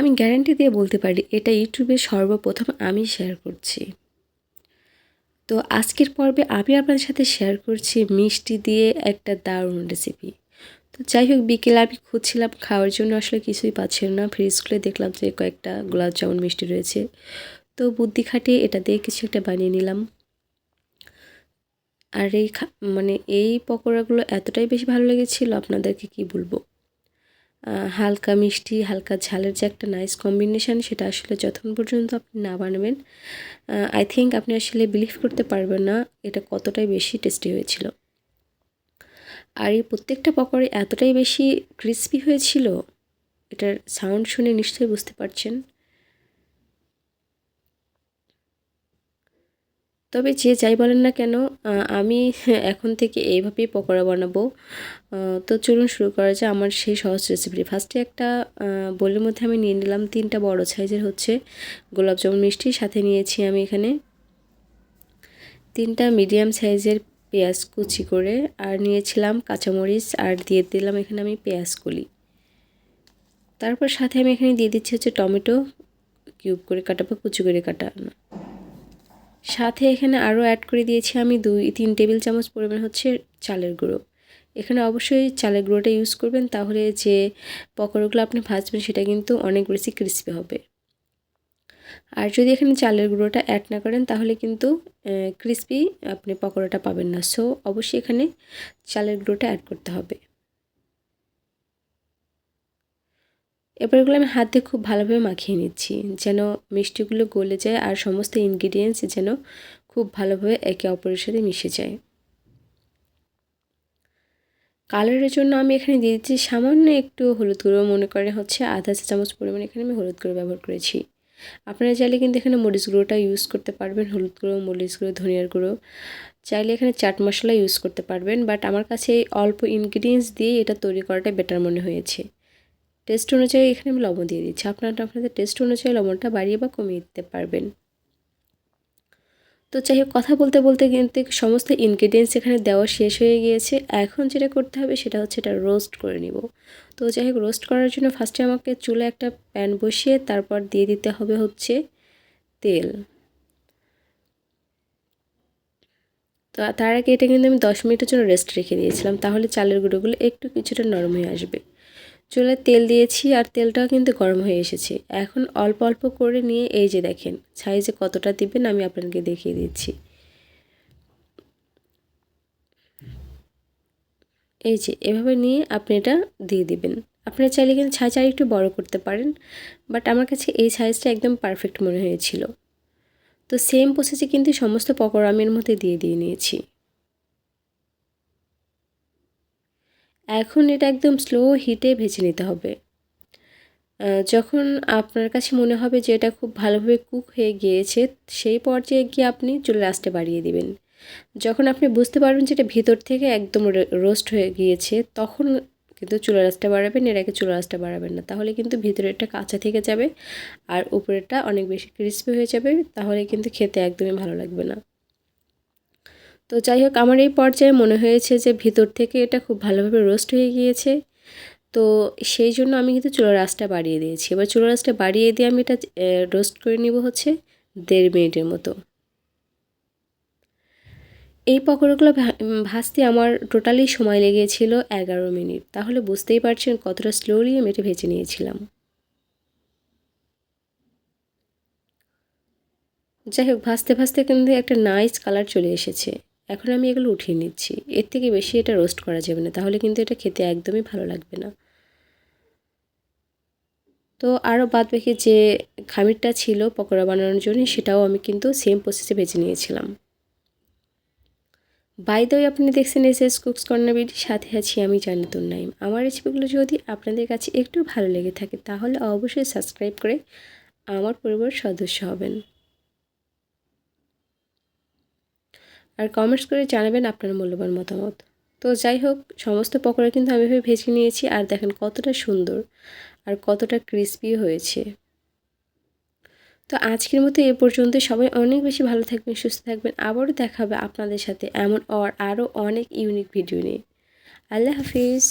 আমি গ্যারান্টি দিয়ে বলতে পারি, এটা ইউটিউবে সর্বপ্রথম আমি শেয়ার করছি। তো আজকের পর্বে আমি আপনাদের সাথে শেয়ার করছি মিষ্টি দিয়ে একটা দারুণ রেসিপি তো যাই হোক, বিকেলে আমি খুঁজছিলাম, খাওয়ার জন্য আসলে কিছুই পাচ্ছিলাম না। ফ্রিজ খুলে দেখলাম যে কয়েকটা গোলাপ জামুন, মিষ্টি রয়েছে। তো বুদ্ধি খাটিয়ে এটা দিয়ে কিছু একটা বানিয়ে নিলাম। আর এই মানে এই পকোড়াগুলো এতটাই বেশি ভালো লেগেছিলো, আপনাদেরকে কি বলব? হালকা মিষ্টি, হালকা ঝালের যে একটা নাইস কম্বিনেশান সেটা আসলে যতক্ষণ পর্যন্ত আপনি না বানাবেন আই থিঙ্ক আপনি আসলে বিলিভ করতে পারবেন না এটা কতটাই বেশি টেস্টি হয়েছিল। আর এই প্রত্যেকটা পকোড়ে এতটাই বেশি ক্রিস্পি হয়েছিল, এটার সাউন্ড শুনে নিশ্চয়ই বুঝতে পারছেন। তবে যে যাই বলেন না কেন আমি এখন থেকে এইভাবেই পকোড়া বানাবো। তো চলুন শুরু করা যায় আমার সেই সহজ রেসিপি ফার্স্টে একটা বোলের মধ্যে আমি নিয়ে নিলাম তিনটা বড় সাইজের হচ্ছে গোলাপ জামুন মিষ্টি, সাথে নিয়েছি আমি এখানে তিনটা মিডিয়াম সাইজের পেঁয়াজ কুচি করে, আর নিয়েছিলাম কাঁচামরিচ, আর দিয়ে দিলাম এখানে আমি পেঁয়াজ কলি। তারপর সাথে আমি এখানে দিয়ে দিচ্ছি হচ্ছে টমেটো, কিউব করে কাটা বা কুচি করে কাটানো। সাথে এখানে আরও অ্যাড করে দিয়েছি আমি দুই, তিন টেবিল চামচ পরিমাণ হচ্ছে চালের গুঁড়ো। এখানে অবশ্যই চালের গুঁড়োটা ইউজ করবেন, তাহলে যে পকোড়াগুলো আপনি ভাজবেন সেটা কিন্তু অনেক বেশি ক্রিস্পি হবে। আর যদি এখানে চালের গুঁড়োটা অ্যাড না করেন, তাহলে কিন্তু ক্রিস্পি আপনি পকোড়াটা পাবেন না। সো অবশ্যই এখানে চালের গুঁড়োটা অ্যাড করতে হবে। এবারগুলো আমি হাতে খুব ভালোভাবে মাখিয়ে নিচ্ছি, যেন মিষ্টিগুলো গলে যায় আর সমস্ত ইনগ্রিডিয়েন্টস যেন খুব ভালোভাবে একে অপরের সাথে মিশে যায়। কালারের জন্য আমি এখানে দিয়ে দিচ্ছি সামান্য একটু হলুদ গুঁড়ো, মনে করে হচ্ছে আধা চা চামচ পরিমাণে এখানে আমি হলুদ গুঁড়ো ব্যবহার করেছি। আপনারা চাইলে কিন্তু এখানে মরিচ গুঁড়োটা ইউজ করতে পারবেন, হলুদ গুঁড়ো, মরিচ গুঁড়ো, ধনিয়ার গুঁড়ো। চাইলে এখানে চাট মশলা ইউজ করতে পারবেন বাট আমার কাছে অল্প ইনগ্রিডিয়েন্টস দিয়ে এটা তৈরি করাটা বেটার মনে হয়েছে। টেস্ট অনুযায়ী এখানে আমি লবণ দিয়ে দিচ্ছি। আপনারা আপনাদের টেস্ট অনুযায়ী লবণটা বাড়িয়ে বা কমিয়ে দিতে পারবেন। তো যাই হোক, কথা বলতে বলতে কিন্তু সমস্ত ইনগ্রিডিয়েন্টস এখানে দেওয়া শেষ হয়ে গিয়েছে। এখন যেটা করতে হবে সেটা হচ্ছে এটা রোস্ট করে নিব। তো যাই হোক রোস্ট করার জন্য ফার্স্টে আমাকে চুলে একটা প্যান বসিয়ে তারপর দিয়ে দিতে হবে হচ্ছে তেল। তো তার আগে এটা কিন্তু আমি দশ মিনিটের জন্য রেস্ট রেখে দিয়েছিলাম। তাহলে চালের গুঁড়োগুলো একটু কিছুটা নরম হয়ে আসবে। চুলে তেল দিয়েছি আর তেলটাও কিন্তু গরম হয়ে এসেছে। এখন অল্প অল্প করে নিয়ে এই যে দেখেন সাইজে কতটা দিবেন আমি আপনাকে দেখিয়ে দিচ্ছি। এই যে, এভাবে নিয়ে আপনি এটা দিয়ে দিবেন। আপনারা চাইলে কিন্তু ছাইজ আর একটু বড় করতে পারেন বাট আমার কাছে এই সাইজটা একদম পারফেক্ট মনে হয়েছিল। তো সেম প্রসেসে কিন্তু সমস্ত পকোড়া আমি এর মধ্যে দিয়ে দিয়ে নিয়েছি। এখন এটা একদম স্লো হিটে ভেজে নিতে হবে। যখন আপনার কাছে মনে হবে যে এটা খুব ভালোভাবে কুক হয়ে গিয়েছে, সেই পর্যায়ে গিয়ে আপনি চুলের আঁচটা বাড়িয়ে দিবেন। যখন আপনি বুঝতে পারবেন যে এটা ভিতর থেকে একদম রোস্ট হয়ে গিয়েছে, তখন কিন্তু চুলার আঁচটা বাড়াবেন, এর আগে চুলার বাড়াবেন না। তাহলে কিন্তু ভিতরেরটা কাঁচা থেকে যাবে, আর উপরেরটা অনেক বেশি ক্রিস্পি হয়ে যাবে, তাহলে কিন্তু খেতে একদমই ভালো লাগবে না। তো যাই হোক আমার এই পর্যায়ে মনে হয়েছে যে ভিতর থেকে এটা খুব ভালোভাবে রোস্ট হয়ে গিয়েছে। তো সেই জন্য আমি কিন্তু চুলার রাসটা বাড়িয়ে দিয়েছি। এবার চুলার রাসটা বাড়িয়ে দিয়ে আমি এটা রোস্ট করে নিব হচ্ছে দেড় মিনিটের মতো। এই পকোড়াগুলো ভাজতে আমার টোটালি সময় লেগেছিল এগারো মিনিট। তাহলে বুঝতেই পারছেন কতটা স্লোলি আমি এটা ভেজে নিয়েছিলাম। যাই হোক ভাজতে ভাজতে কিন্তু একটা নাইস কালার চলে এসেছে। এখন আমি এগুলো উঠিয়ে নিচ্ছি। এর থেকে বেশি এটা রোস্ট করা যাবে না, তাহলে কিন্তু এটা খেতে একদমই ভালো লাগবে না। তো আরও বাদ বাকি যে খামিরটা ছিল পকোড়া বানানোর জন্য, সেটাও আমি কিন্তু সেম প্রসেসে ভেজে নিয়েছিলাম। বাই দই আপনি দেখছেন এস এস কুকস কর্নার বিডির সাথে আছি আমি জানাতুন নাইম আমার রেসিপিগুলো যদি আপনাদের কাছে একটু ভালো লেগে থাকে, তাহলে অবশ্যই সাবস্ক্রাইব করে আমার পরিবারের সদস্য হবেন। আর কমেন্টস করে জানাবেন আপনার মূল্যবান মতামত। তো যাই হোক, সমস্ত পকোড়া কিন্তু আমি ভেবে ভেজে নিয়েছি আর দেখেন কতটা সুন্দর আর কতটা ক্রিস্পি হয়েছে। তো আজকের মতো এ পর্যন্ত। সবাই অনেক বেশি ভালো থাকবেন, সুস্থ থাকবেন। আবারও দেখাবে আপনাদের সাথে এমন আর আরও অনেক ইউনিক ভিডিও নিয়ে। আল্লাহ হাফিজ।